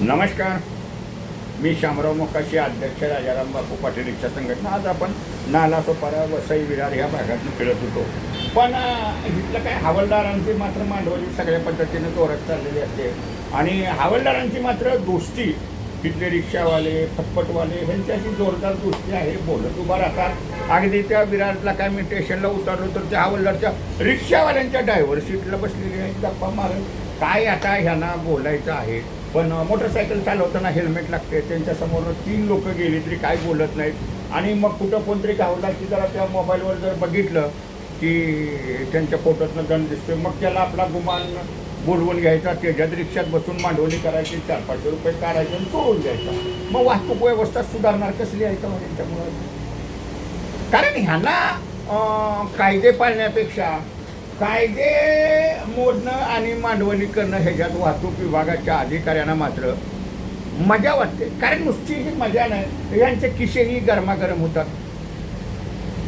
नमस्कार. मी शामराव मोकाशी अध्यक्ष राजाराम बापू पाटील रिक्षा संघटना. आज आपण नालासोपारा वसई विरार ह्या भागातून फिरत होतो. पण इथलं काय हवालदारांची मात्र मांडवली सगळ्या पद्धतीनं चोरत चाललेली असते. आणि हवालदारांची मात्र दोस्ती तिथले रिक्षावाले फटफटवाले ह्यांच्याशी जोरदार दोस्ती आहे बोलत उभा राहतात. अगदी त्या विरारला काय मी स्टेशनला उतरलो तर त्या हवालदारच्या रिक्षावाल्यांच्या ड्रायव्हर सीटला बसलेली आहे गप्पा मारत. काय आता ह्यांना बोलायचं आहे? पण मोटरसायकल चालवताना हेल्मेट लागते. त्यांच्यासमोर तीन लोक गेली तरी काय बोलत नाहीत. आणि मग कुठं कोणतरी गावला की जरा त्या मोबाईलवर जर बघितलं की त्यांच्या पोटातनं दंड दिसतोय. मग त्याला आपला गुमान बोलवून घ्यायचा. त्याच्यात रिक्षात बसून मांडवणी करायची. चार पाचशे रुपये काढायचे आणि सोडून द्यायचा. मग वाहतूक व्यवस्था सुधारणार कसली आहे का त्यांच्यामुळं कारण ह्यांना कायदे पाळण्यापेक्षा कायदे मोडणं आणि मांडवणी करणं ह्याच्यात वाहतूक विभागाच्या अधिकाऱ्यांना मात्र मजा वाटते. कारण नुसती ही मजा नाही. यांचे किशेही गरमागरम होतात.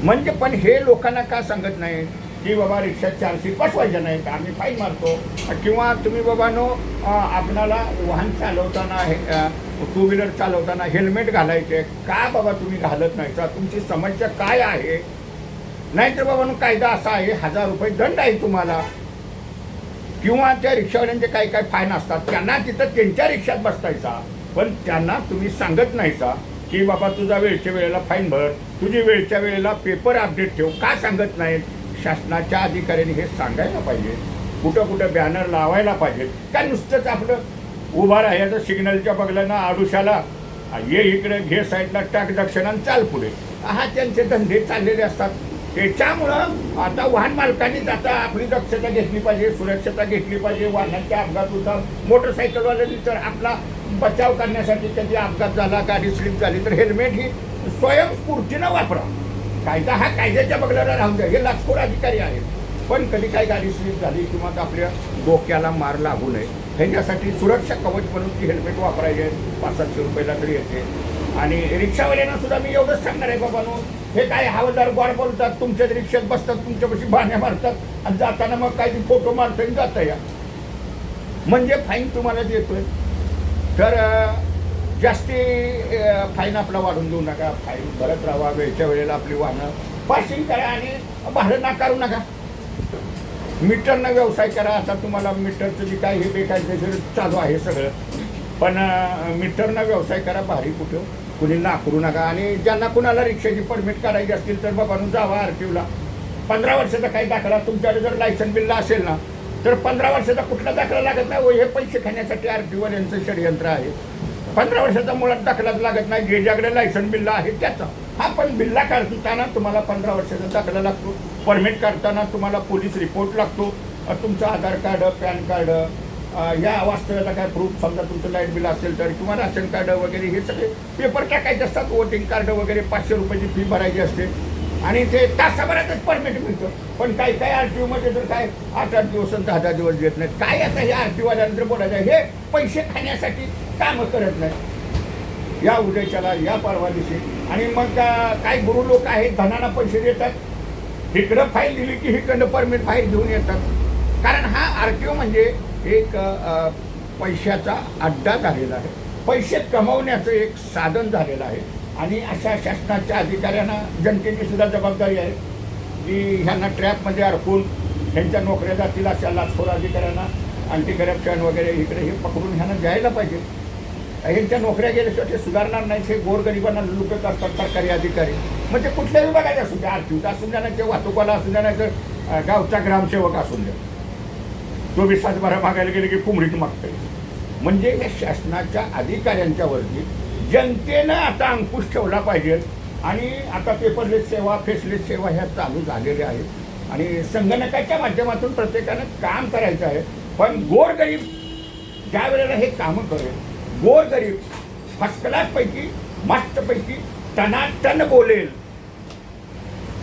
म्हणजे पण हे लोकांना का सांगत नाही की बाबा रिक्षात चार सीट बसवायच्या नाहीत? आम्ही फाईन मारतो. किंवा तुम्ही बाबानो आपणाला वाहन चालवताना हे टू व्हीलर चालवताना हेल्मेट घालायचे. का बाबा तुम्ही घालत नाही? तुमची समस्या काय आहे? नाहीतर बाबांनो कायदा असा आहे हजार रुपये दंड आहे तुम्हाला. किंवा त्या रिक्षावाल्यांचे काही काही फाईन असतात त्यांना तिथं त्यांच्या रिक्षात बसतायचा पण त्यांना तुम्ही सांगत नाहीचा की बाबा तुझा वेळच्या वेळेला फाईन भर तुझी वेळच्या वेळेला पेपर अपडेट ठेव. का सांगत नाहीत? शासनाच्या अधिकाऱ्यांनी हे सांगायला पाहिजे. कुठं कुठं बॅनर लावायला पाहिजे. काय नुसतंच आपलं उभा राहायचं सिग्नलच्या बगल्यानं आडुशाला. ये इकडे घे साईडला टाक दक्षिणानं चाल पुढे. हा त्यांचे धंदे चाललेले असतात. त्याच्यामुळं आता वाहन मालकांनीच आता आपली दक्षता घेतली पाहिजे सुरक्षता घेतली पाहिजे वाहनांच्या अपघात होतात. मोटरसायकलवाल्यांनी तर आपला बचाव करण्यासाठी कधी अपघात झाला गाडी स्लिप झाली तर हेल्मेट ही स्वयंस्फूर्तीनं वापरा. कायदा हा कायद्याच्या बगल्याला राहून द्या. हे लाखोर अधिकारी आहेत. पण कधी काही गाडी स्लिप झाली किंवा आपल्या डोक्याला मार लागू नये ह्याच्यासाठी सुरक्षा कवच म्हणून ती हेल्मेट वापरायचे पाच सातशे रुपयाला तरी येते. आणि रिक्षावाल्यांना सुद्धा मी एवढंच सांगणार आहे बाबानो हे काय हवालदार गोड बोलतात तुमच्या रिक्षात बसतात तुमच्यापाशी बाण्या मारतात आणि जाताना मग काही फोटो मारतो आणि जाता या. म्हणजे फाईन तुम्हाला देतोय. तर जास्ती फाईन आपला वाढून देऊ नका. फाईन भरत राहा वेळच्या वेळेला आपली वाहनं. पासिंग करा आणि भाडं नाकारू नका. मीटरनं व्यवसाय करा. आता तुम्हाला मीटरचं जे काय हे बेकायदेशीर चालू आहे सगळं. पण मिटरनं मीटरनं व्यवसाय करा भारी कुठं. कुणी नाकरू नका. आणि ज्यांना कुणाला रिक्षाची परमिट काढायची असतील तर बाबा जावा आर पंधरा वर्षाचा काही दाखला तुमच्याकडे जर लायसन बिल्ला असेल ना तर पंधरा वर्षाचा कुठला दाखला लागत नाही. व हे पैसे खाण्यासाठी आर यांचं षडयंत्र आहे. पंधरा वर्षाचा मुळात दाखलाच लागत नाही. जे ज्याकडे लायसन बिल्ला आहे त्याचा. हा पण बिल्ला काढताना तुम्हाला पंधरा वर्षाचा दाखला लागतो. परमिट काढताना तुम्हाला पोलीस रिपोर्ट लागतो. तुमचं आधार कार्ड पॅन कार्ड या वास्तव्याचा काय प्रूफ समजा तुमचं लाइट बिल असेल तर किंवा राशन कार्ड वगैरे हे सगळे पेपर टाकायचे असतात वोटिंग कार्ड वगैरे पाचशे रुपयाची फी भरायची असते. आणि ते तासाभरातच परमिट मिळतं. पण काही काही आर टी ओमध्ये तर काय आठ आठ दिवस आणि दहा दहा दिवस देत नाहीत. काय आता हे आर टी ओल्यानंतर बोलायचं आहे? हे पैसे खाण्यासाठी कामं करत नाही या उद्याच्याला या परवा दिवशी आणि मग काय गुरु लोक आहेत धनाला पैसे देतात. इकडं फाईल दिली की इकडं परमिट फाईल घेऊन येतात. कारण हा आर टी ओ म्हणजे एक पैशाचा अड्डा झालेला आहे. पैसे कमवण्याचं एक साधन झालेलं आहे. आणि अशा शासनाच्या अधिकाऱ्यांना जनतेची सुद्धा जबाबदारी आहे. की ह्यांना ट्रॅपमध्ये अडकून ह्यांच्या नोकऱ्या जातील अशा लाचखोर अधिकाऱ्यांना अँटी करप्शन वगैरे इकडे हे पकडून ह्यांना द्यायला पाहिजे. ह्यांच्या नोकऱ्या गेल्याशिवाय ते सुधारणार नाही हे गोरगरिबांना लुटत असतात सरकारी अधिकारी. मग ते कुठल्या विभागाचे असू द्या आर्थिक असून द्या नाही ते वाहतूकवाला असून द्या नाही तर गावचा ग्रामसेवक असून द्या. चोवीस बी सातबारा मागायला गेले की कुमडीत मागतोय. म्हणजे या शासनाच्या अधिकाऱ्यांच्यावरती जनतेनं आता अंकुश ठेवला पाहिजे. आणि आता पेपरलेस सेवा फेसलेस सेवा ह्या चालू झालेल्या आहेत. आणि संगणकाच्या माध्यमातून प्रत्येकानं काम करायचं आहे. पण गोरगरीब ज्या वेळेला हे कामं करेल गोरगरीब फर्स्ट क्लासपैकी मस्तपैकी टनाटन बोलेल.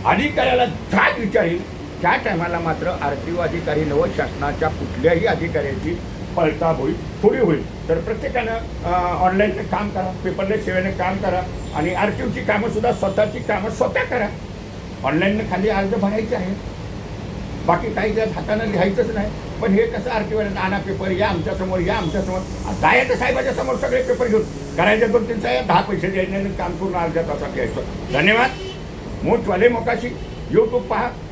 अधिकाऱ्याला जाग विचारेल. त्या टायमाला मात्र आर टी ओ अधिकारी नव शासनाच्या कुठल्याही अधिकाऱ्याची पळता होईल थोडी होईल. तर प्रत्येकानं ऑनलाईन काम करा पेपरलेस सेवेने काम करा आणि आर टी ओची कामंसुद्धा स्वतःची कामं स्वतः करा. ऑनलाईननं खाली अर्ज भरायचे आहे बाकी काही त्यात हातानं लिहायचंच नाही. पण हे कसं आर टी आणा पेपर या आमच्यासमोर या आमच्यासमोर जायचं साहेबाच्या समोर सगळे पेपर घेऊन. करायचे दोन तीन साहेब दहा पैसे द्यायचे काम करून अर्ध्या तासात घ्यायचं धन्यवाद. मोठवाले मोकाशी. यूट्यूब पहा.